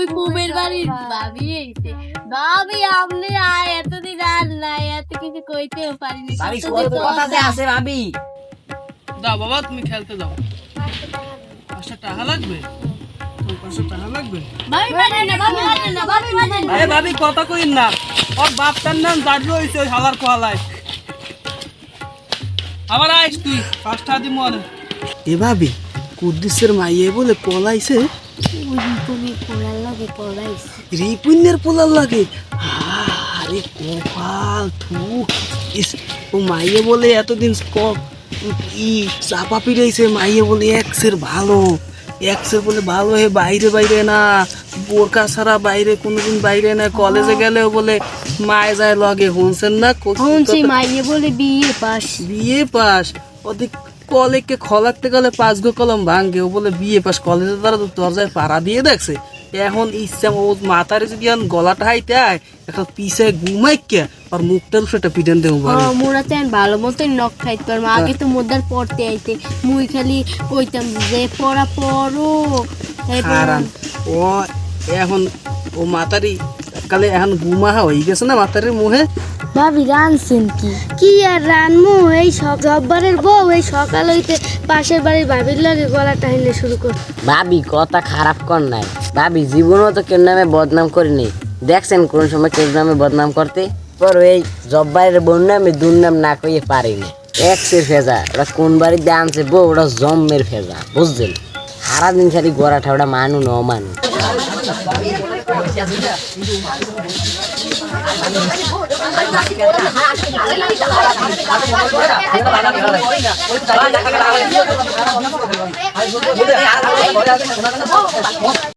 মুই পুবের বাড়ির ভাবি এইছে ভাবি আপনি আর এতদিন আর নাই এত কিছু কইতেও পারিনি ভাবি কত কত যে কথা যে আছে ভাবি দাও বাবা তুমি খেলতে দাও। পাঁচটা টাকা লাগবে? তোমার পাঁচশো টাকা লাগবে? ভাবি মানে না ভাবি মানে না ভাবি মানে না। আরে ভাবি কথা কইন না। ওর বাপটার নাম দাঁড়িয়ে হয়েছে ওই হালার কোয়ালায়। আবার আইস তুই পাঁচটা দি মনে এ ভাবি কুদ্দুসের মাইয়ে বলে পলাইছে? রিপুনের পোলার লাগে? আরে কপাল থু ইস ও মাইয়ে বলে এতদিন ক- ই চাপা পিড়াইছে মাইয়ে বলে এক্সের ভালো এক্সের বলে ভালো হে বাইরে বাইরে না বোরকা ছাড়া বাইরে কোনোদিন বাইরে না কলেজে গেলেও বলে মায়ে যায় লগে শুনছেন না? মাইয়ে বলে বিয়ে পাস। বিয়ে পাস? ওদিক কলেজকে খলাকতে গেলে পাঁচ গো কলম ভাঙ্গে ও বলে বিয়ে পাস কলেজে তারা তো দরজায় পাড়া দিয়ে দেখছে। এখন ইচ্ছা ও মাথারে যদি এখন গলাটা হাইতে আয় এখন পিছে ঘুমাই কে আর মুখটার সেটা পিটেন দেবো মোরা তেন ভালো মতো নখ খাইতে পারব। আগে তো মোদার পড়তে আইতে। মুই খালি কইতাম যে পড়া পড়ো। ও এখন ও মাতারি কালে এখন ঘুমা হয়ে গেছে না মাতারির মুহে? ভাবি রানছেন কি? কি আর রানমু? এই সব জব্বারের বউ এই সকাল হইতে পাশের বাড়ির ভাবির লাগে গলা টাইনে শুরু কর। ভাবি কথা খারাপ কর নাই। ভাবি জীবনও তো কেউ নামে বদনাম করি করিনি। দেখছেন কোন সময় কেউ নামে বদনাম করতে? পর এই জব্বারের বোন নামে দুর্নাম না কইয়ে পারিনি এক্সের ফেজা ওরা কোন বাড়িতে আনছে বউ ওরা জম্মের ফেজা বুঝছেন? সারাদিন সারি গোড়া ঠাউড়া মানু ন মানু।